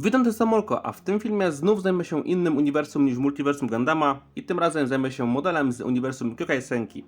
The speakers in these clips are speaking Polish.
Witam, to Samolko, a w tym filmie znów zajmę się innym uniwersum niż multiversum Gundama i tym razem zajmę się modelem z uniwersum Kyokai Senki.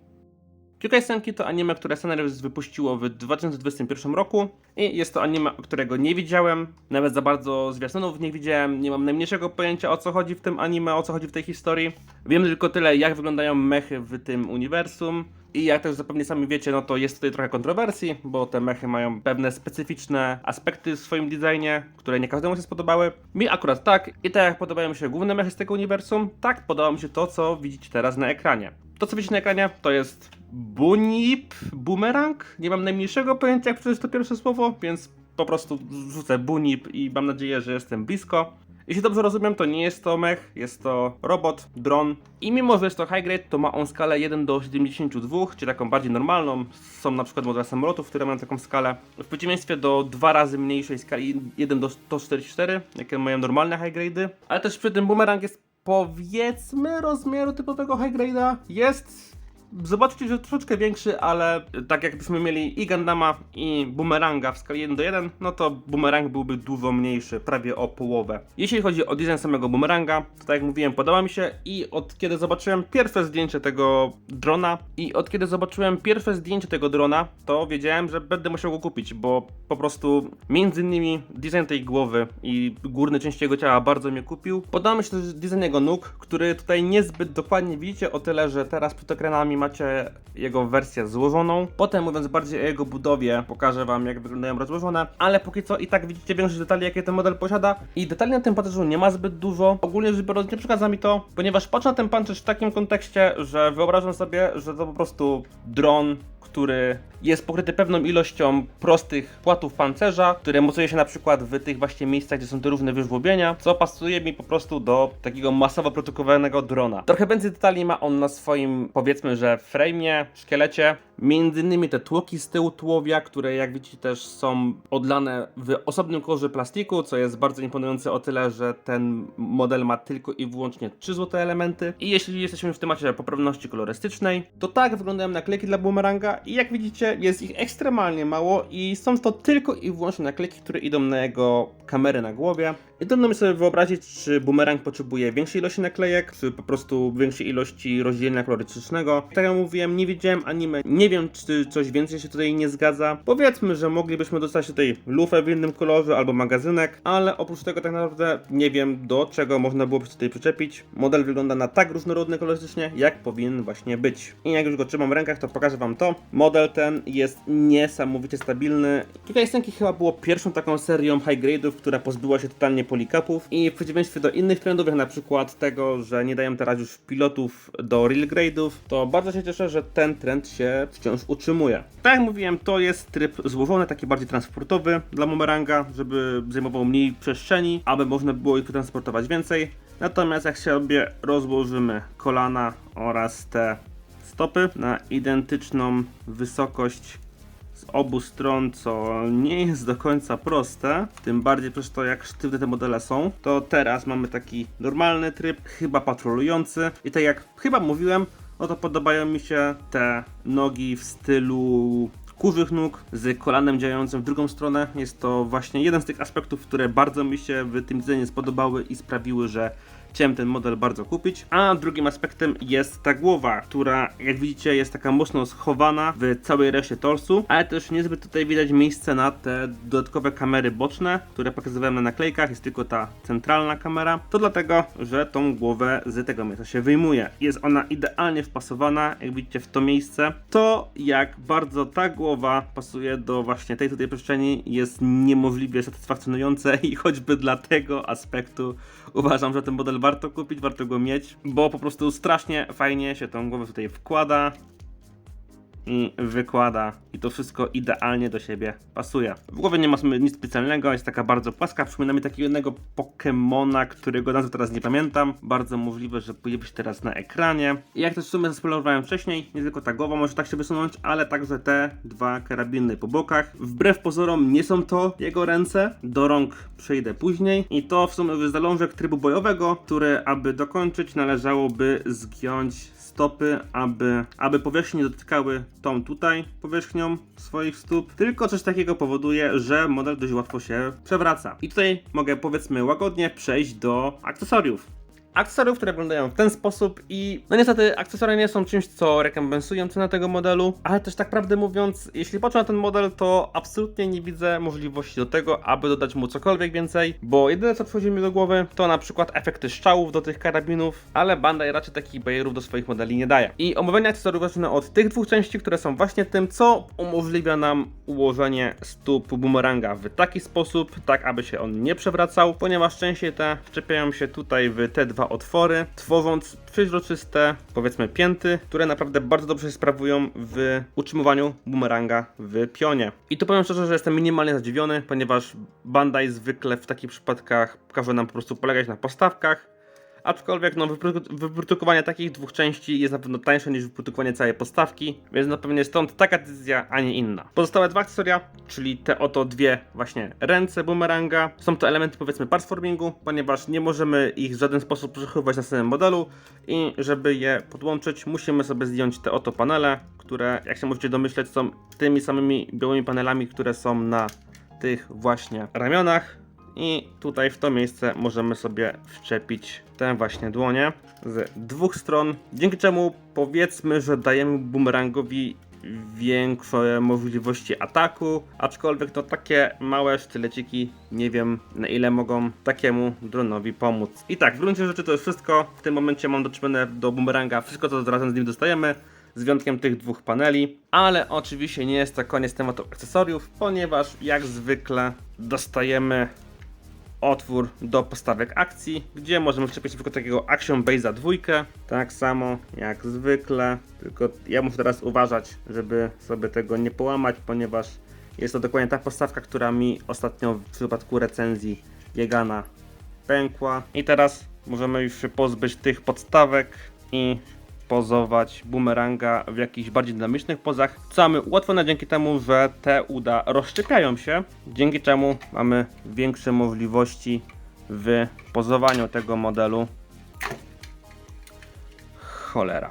Kyokai Senki to anime, które Sunrise wypuściło w 2021 roku i jest to anime, którego nie widziałem, nawet za bardzo zwiastunów nie widziałem, nie mam najmniejszego pojęcia o co chodzi w tym anime, o co chodzi w tej historii. Wiem tylko tyle, jak wyglądają mechy w tym uniwersum i jak też zapewne sami wiecie, no to jest tutaj trochę kontrowersji, bo te mechy mają pewne specyficzne aspekty w swoim designie, które nie każdemu się spodobały. Mi akurat tak i tak jak podobają mi się główne mechy z tego uniwersum, tak podoba mi się to, co widzicie teraz na ekranie. To, co widzicie na ekranie, to jest Bunip, Boomerang? Nie mam najmniejszego pojęcia, jak przeczytać to pierwsze słowo, więc po prostu rzucę Bunip i mam nadzieję, że jestem blisko. Jeśli dobrze rozumiem, to nie jest to mech, jest to robot, dron. I mimo, że jest to high grade, to ma on skalę 1 do 72, czyli taką bardziej normalną. Są na przykład modele samolotów, które mają taką skalę. W przeciwieństwie do dwa razy mniejszej skali 1 do 144, jakie mają normalne high grade'y. Ale też przy tym boomerang jest powiedzmy rozmiaru typowego high grade'a. Jest Zobaczcie, że troszeczkę większy, ale tak jakbyśmy mieli i Gundama i Boomeranga w skali 1 do 1, no to Boomerang byłby dużo mniejszy, prawie o połowę. Jeśli chodzi o design samego Boomeranga, to tak jak mówiłem, podoba mi się i od kiedy zobaczyłem pierwsze zdjęcie tego drona i od kiedy zobaczyłem pierwsze zdjęcie tego drona, to wiedziałem, że będę musiał go kupić, bo po prostu między innymi design tej głowy i górnej części jego ciała bardzo mnie kupił. Podoba mi się też design jego nóg, który tutaj niezbyt dokładnie widzicie, o tyle, że teraz przed ekranami macie jego wersję złożoną. Potem mówiąc bardziej o jego budowie, pokażę wam jak wyglądają rozłożone, ale póki co i tak widzicie większość detali jakie ten model posiada i detali na tym pancerzu nie ma zbyt dużo. Ogólnie rzecz biorąc nie przeszkadza mi to, ponieważ patrzę na ten pancerz w takim kontekście, że wyobrażam sobie, że to po prostu dron który jest pokryty pewną ilością prostych płatów pancerza, które mocuje się na przykład w tych właśnie miejscach, gdzie są te różne wyżłobienia, co pasuje mi po prostu do takiego masowo produkowanego drona. Trochę więcej detali ma on na swoim, powiedzmy, że frame'ie, szkielecie. Między innymi te tłoki z tyłu tułowia, które jak widzicie też są odlane w osobnym kolorze plastiku, co jest bardzo imponujące o tyle, że ten model ma tylko i wyłącznie trzy złote elementy. I jeśli jesteśmy w temacie poprawności kolorystycznej, to tak wyglądają naklejki dla boomeranga i jak widzicie jest ich ekstremalnie mało i są to tylko i wyłącznie naklejki, które idą na jego kamerę na głowie. I trudno mi sobie wyobrazić, czy boomerang potrzebuje większej ilości naklejek, czy po prostu większej ilości rozdzielenia kolorystycznego. Tak jak mówiłem, nie widziałem anime, nie wiem, czy coś więcej się tutaj nie zgadza. Powiedzmy, że moglibyśmy dostać tutaj lufę w innym kolorze albo magazynek, ale oprócz tego tak naprawdę nie wiem, do czego można byłoby się tutaj przyczepić. Model wygląda na tak różnorodny kolorystycznie, jak powinien właśnie być. I jak już go trzymam w rękach, to pokażę wam to. Model ten jest niesamowicie stabilny. Tutaj Senki chyba było pierwszą taką serią high grade'ów, która pozbyła się totalnie polikapów i w przeciwieństwie do innych trendów, jak na przykład tego, że nie dają teraz już pilotów do real grade'ów, to bardzo się cieszę, że ten trend się wciąż utrzymuje. Tak jak mówiłem, to jest tryb złożony, taki bardziej transportowy dla Boomeranga, żeby zajmował mniej przestrzeni, aby można było ich transportować więcej. Natomiast jak sobie rozłożymy kolana oraz te stopy na identyczną wysokość z obu stron, co nie jest do końca proste, tym bardziej przez to jak sztywne te modele są, to teraz mamy taki normalny tryb, chyba patrolujący i tak jak chyba mówiłem, no to podobają mi się te nogi w stylu kurzych nóg z kolanem działającym w drugą stronę. Jest to właśnie jeden z tych aspektów, które bardzo mi się w tym designie spodobały i sprawiły, że chciałem ten model bardzo kupić. A drugim aspektem jest ta głowa, która jak widzicie jest taka mocno schowana w całej reszcie torsu, ale też niezbyt tutaj widać miejsce na te dodatkowe kamery boczne, które pokazywałem na naklejkach, jest tylko ta centralna kamera. To dlatego, że tą głowę z tego miejsca się wyjmuje. Jest ona idealnie wpasowana, jak widzicie w to miejsce. To jak bardzo ta głowa pasuje do właśnie tej tutaj przestrzeni jest niemożliwie satysfakcjonujące i choćby dla tego aspektu uważam, że ten model warto kupić, warto go mieć, bo po prostu strasznie fajnie się tą głowę tutaj wkłada wykłada i to wszystko idealnie do siebie pasuje. W głowie nie ma nic specjalnego, jest taka bardzo płaska, przypomina mi takiego jednego Pokemona, którego nazwy teraz nie pamiętam. Bardzo możliwe, że pojawi się teraz na ekranie. I jak też w sumie zaspoilerowałem wcześniej, nie tylko ta głowa może tak się wysunąć, ale także te dwa karabiny po bokach. Wbrew pozorom nie są to jego ręce, do rąk przejdę później. I to w sumie jest zalążek trybu bojowego, który aby dokończyć należałoby zgiąć stopy, aby, aby powierzchnie nie dotykały tą tutaj powierzchnią swoich stóp, tylko coś takiego powoduje, że model dość łatwo się przewraca. I tutaj mogę powiedzmy łagodnie przejść do akcesoriów akcesoriów, które wyglądają w ten sposób i no niestety akcesoria nie są czymś, co rekompensują cenę tego modelu, ale też tak prawdę mówiąc, jeśli patrzę na ten model, to absolutnie nie widzę możliwości do tego, aby dodać mu cokolwiek więcej, bo jedyne co przychodzi mi do głowy to na przykład efekty strzałów do tych karabinów, ale Bandai raczej takich bajerów do swoich modeli nie daje. I omawianie akcesoriów zacznę od tych dwóch części, które są właśnie tym, co umożliwia nam ułożenie stóp bumeranga w taki sposób, tak aby się on nie przewracał, ponieważ częściej te wczepiają się tutaj w te dwa otwory, tworząc przeźroczyste, powiedzmy pięty, które naprawdę bardzo dobrze się sprawują w utrzymywaniu bumeranga w pionie. I tu powiem szczerze, że jestem minimalnie zadziwiony, ponieważ Bandai zwykle w takich przypadkach każe nam po prostu polegać na postawkach, Aczkolwiek no, wypro- wyprodukowanie takich dwóch części jest na pewno tańsze niż wyprodukowanie całej postawki, więc na pewno stąd taka decyzja, a nie inna. Pozostałe dwa akcesoria, czyli te oto dwie właśnie ręce bumeranga, są to elementy powiedzmy platformingu, ponieważ nie możemy ich w żaden sposób przechowywać na samym modelu i żeby je podłączyć musimy sobie zdjąć te oto panele, które jak się możecie domyśleć są tymi samymi białymi panelami, które są na tych właśnie ramionach. I tutaj w to miejsce możemy sobie wszczepić te właśnie dłonie z dwóch stron, dzięki czemu powiedzmy, że dajemy bumerangowi większe możliwości ataku, aczkolwiek to takie małe sztyleciki nie wiem na ile mogą takiemu dronowi pomóc. I tak, w gruncie rzeczy to jest wszystko. W tym momencie mam doczepione do bumeranga wszystko co razem z nim dostajemy z wyjątkiem tych dwóch paneli, ale oczywiście nie jest to koniec tematu akcesoriów, ponieważ jak zwykle dostajemy otwór do postawek akcji, gdzie możemy wczepić tylko takiego Action Base'a dwójkę, tak samo jak zwykle, tylko ja muszę teraz uważać, żeby sobie tego nie połamać, ponieważ jest to dokładnie ta postawka, która mi ostatnio w przypadku recenzji Jegana pękła. I teraz możemy już się pozbyć tych podstawek i pozować bumeranga w jakichś bardziej dynamicznych pozach, co mamy ułatwione dzięki temu, że te uda rozszczepiają się, dzięki czemu mamy większe możliwości w pozowaniu tego modelu. Cholera.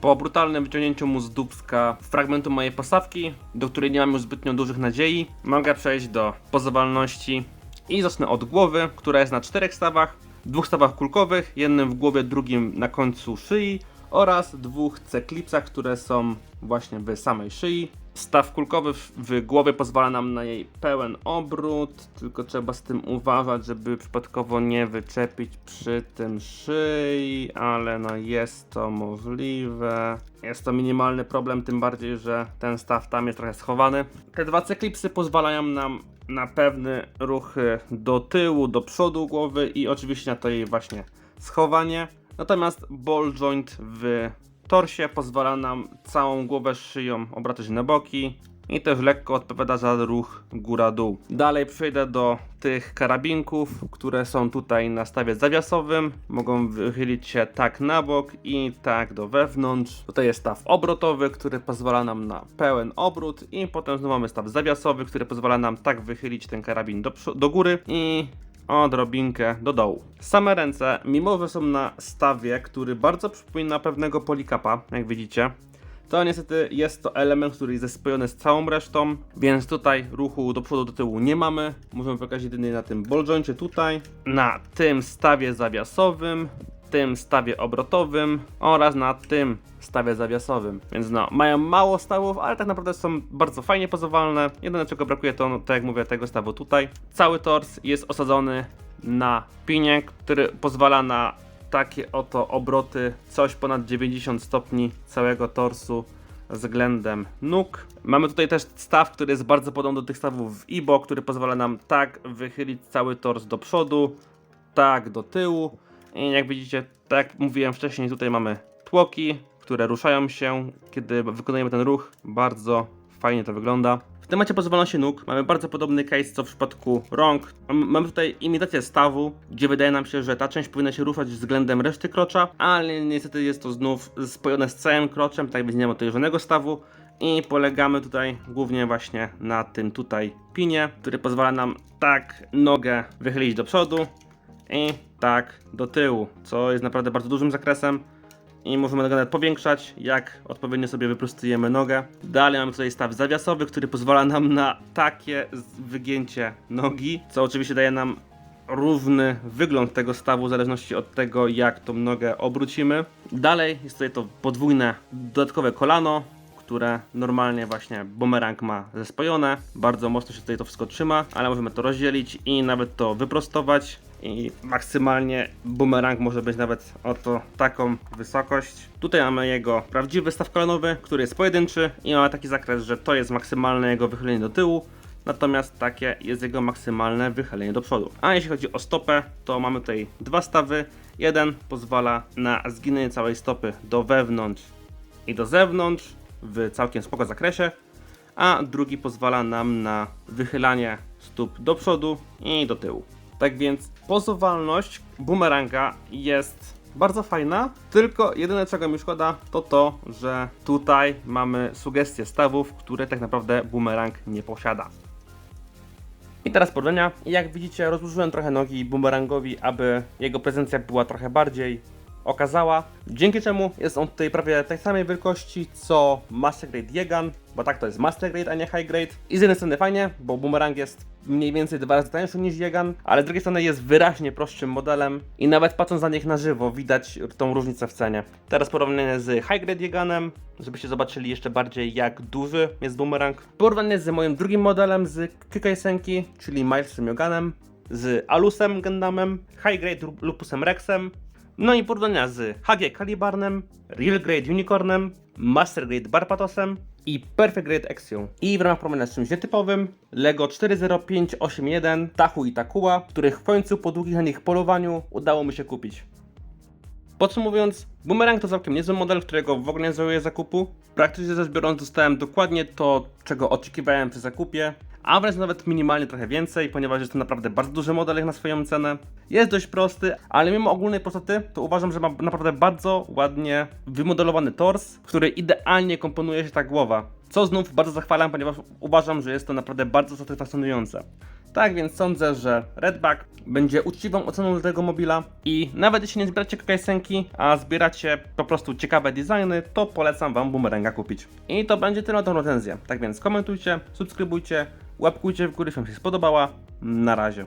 Po brutalnym wyciągnięciu mu z dubska fragmentu mojej postawki, do której nie mam już zbytnio dużych nadziei, mogę przejść do pozowalności i zacznę od głowy, która jest na czterech stawach, dwóch stawach kulkowych, jednym w głowie, drugim na końcu szyi oraz dwóch C-klipsach, które są właśnie w samej szyi. Staw kulkowy w, głowie pozwala nam na jej pełen obrót, tylko trzeba z tym uważać, żeby przypadkowo nie wyczepić przy tym szyi, ale no jest to możliwe. Jest to minimalny problem, tym bardziej, że ten staw tam jest trochę schowany. Te dwa C-klipsy pozwalają nam na pewne ruchy do tyłu, do przodu głowy i oczywiście na to jej właśnie schowanie. Natomiast ball joint w torsie pozwala nam całą głowę szyją obracać na boki i też lekko odpowiada za ruch góra-dół. Dalej przejdę do tych karabinków, które są tutaj na stawie zawiasowym. Mogą wychylić się tak na bok i tak do wewnątrz. Tutaj jest staw obrotowy, który pozwala nam na pełen obrót i potem znowu mamy staw zawiasowy, który pozwala nam tak wychylić ten karabin do, do góry i odrobinkę do dołu. Same ręce, mimo że są na stawie, który bardzo przypomina pewnego polikapa, jak widzicie, to niestety jest to element, który jest zespojony z całą resztą, więc tutaj ruchu do przodu, do tyłu nie mamy. Możemy pokazać jedynie na tym ball joincie tutaj, na tym stawie zawiasowym, tym stawie obrotowym oraz na tym stawie zawiasowym. Więc no, mają mało stawów, ale tak naprawdę są bardzo fajnie pozowalne. Jedyne czego brakuje to, no, tak jak mówię, tego stawu tutaj. Cały tors jest osadzony na pinie, który pozwala na takie oto obroty, coś ponad 90 stopni całego torsu względem nóg. Mamy tutaj też staw, który jest bardzo podobny do tych stawów w IBO, który pozwala nam tak wychylić cały tors do przodu, tak do tyłu. I jak widzicie, tak jak mówiłem wcześniej, tutaj mamy tłoki, które ruszają się, kiedy wykonujemy ten ruch. Bardzo fajnie to wygląda. W temacie pozwolności nóg mamy bardzo podobny case co w przypadku rąk. Mam- Mamy tutaj imitację stawu, gdzie wydaje nam się, że ta część powinna się ruszać względem reszty krocza, ale niestety jest to znów spojone z całym kroczem, tak więc nie ma tutaj żadnego stawu. I polegamy tutaj głównie właśnie na tym tutaj pinie, który pozwala nam tak nogę wychylić do przodu i tak do tyłu, co jest naprawdę bardzo dużym zakresem i możemy go nawet powiększać, jak odpowiednio sobie wyprostujemy nogę. Dalej mamy tutaj staw zawiasowy, który pozwala nam na takie wygięcie nogi, co oczywiście daje nam równy wygląd tego stawu w zależności od tego, jak tą nogę obrócimy. Dalej jest tutaj to podwójne dodatkowe kolano, które normalnie właśnie bumerang ma zespojone. Bardzo mocno się tutaj to wszystko trzyma, ale możemy to rozdzielić i nawet to wyprostować. I maksymalnie bumerang może być nawet o to taką wysokość. Tutaj mamy jego prawdziwy staw kolanowy, który jest pojedynczy i ma taki zakres, że to jest maksymalne jego wychylenie do tyłu. Natomiast takie jest jego maksymalne wychylenie do przodu. A jeśli chodzi o stopę, to mamy tutaj dwa stawy. Jeden pozwala na zginęcie całej stopy do wewnątrz i do zewnątrz w całkiem spoko zakresie, a drugi pozwala nam na wychylanie stóp do przodu i do tyłu. Tak więc pozowalność bumeranga jest bardzo fajna, tylko jedyne czego mi szkoda to to, że tutaj mamy sugestie stawów, które tak naprawdę bumerang nie posiada. I teraz porównania. Jak widzicie, rozłożyłem trochę nogi bumerangowi, aby jego prezencja była trochę bardziej okazała. Dzięki czemu jest on tutaj prawie tej samej wielkości co Master Grade Jegan, bo tak to jest Master Grade, a nie High Grade. I z jednej strony fajnie, bo bumerang jest mniej więcej dwa razy tańszy niż Jegan, ale z drugiej strony jest wyraźnie prostszym modelem i nawet patrząc na nich na żywo widać tą różnicę w cenie. Teraz porównanie z High Grade Jeganem, żebyście zobaczyli jeszcze bardziej jak duży jest bumerang. Porównanie z moim drugim modelem z Kikaisenki, czyli Milesem Yoganem, z Alusem Gundamem, High Grade Lupusem Rexem, no i porównania z HG Calibarnem, Real Grade Unicornem, Master Grade Barpatosem i Perfect Grade Exią. I w ramach porównania z czymś nietypowym, LEGO 40581, Tahu i Takua, których w końcu po długich na nich polowaniu udało mi się kupić. Podsumowując, Boomerang to całkiem niezły model, którego w ogóle nie żałuję zakupu. Praktycznie rzecz biorąc dostałem dokładnie to, czego oczekiwałem przy zakupie, a wręcz nawet minimalnie trochę więcej, ponieważ jest to naprawdę bardzo duży model jak na swoją cenę. Jest dość prosty, ale mimo ogólnej prostoty, to uważam, że ma naprawdę bardzo ładnie wymodelowany tors, który idealnie komponuje się ta głowa. Co znów bardzo zachwalam, ponieważ uważam, że jest to naprawdę bardzo satysfakcjonujące. Tak więc sądzę, że Redback będzie uczciwą oceną tego mobila i nawet jeśli nie zbieracie kakajsenki, a zbieracie po prostu ciekawe designy, to polecam Wam Boomeranga kupić. I to będzie tyle na tą recenzję. Tak więc komentujcie, subskrybujcie, łapkujcie w górę, jeśli Wam się spodobała. Na razie.